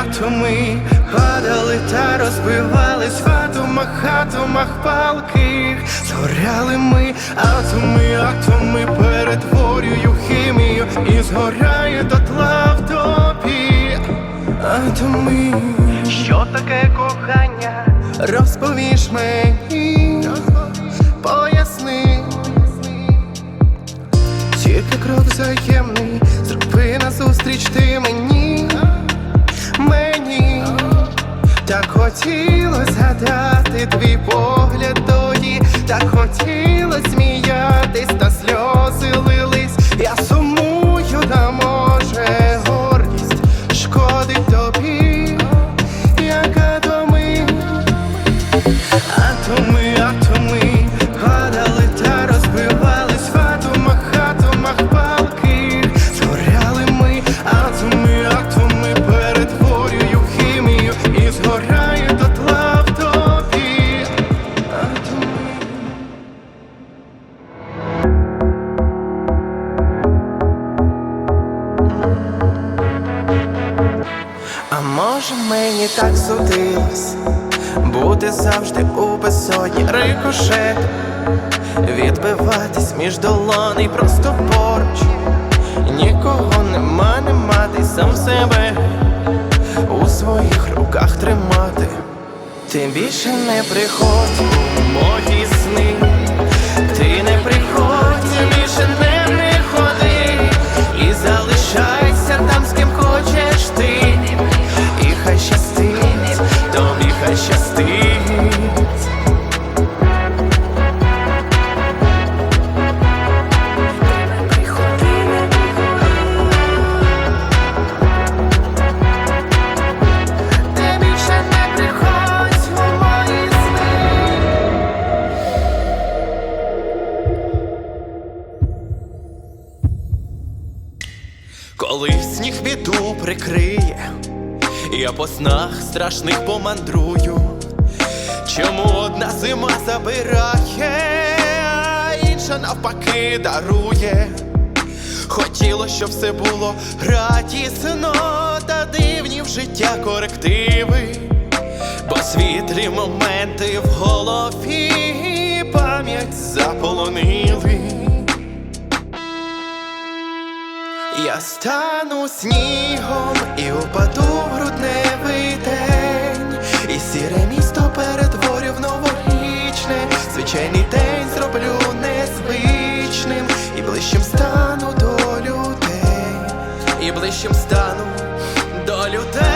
атоми падали та розбивались в атомах, атомах палких. Згоряли ми, атоми, атоми, перетворюю хімію і згоряє дотла в тобі. Атоми, що таке кохання? Розповіш мені, поясни. Тільки крок взаємний, зроби назустріч ти мені так хотілось згадати твій погляд тоді, так хотілось сміятись, та сльози А може мені так судилось бути завжди у безодні рикошету? Відбиватись між долоней просто поруч. Нікого нема, нема, ти сам себе у своїх руках тримати. Ти більше не приходь у мої сни сніг біду прикриє, я по снах страшних помандрую. Чому одна зима забирає, інша навпаки дарує. Хотіло, щоб все було радісно, та дивні в життя корективи, бо світлі моменти в голові пам'ять заполонили. Я стану снігом і упаду в грудневий день, і сіре місто перетворю в новорічне, звичайний день зроблю незвичним, і ближчим стану до людей, і ближчим стану до людей.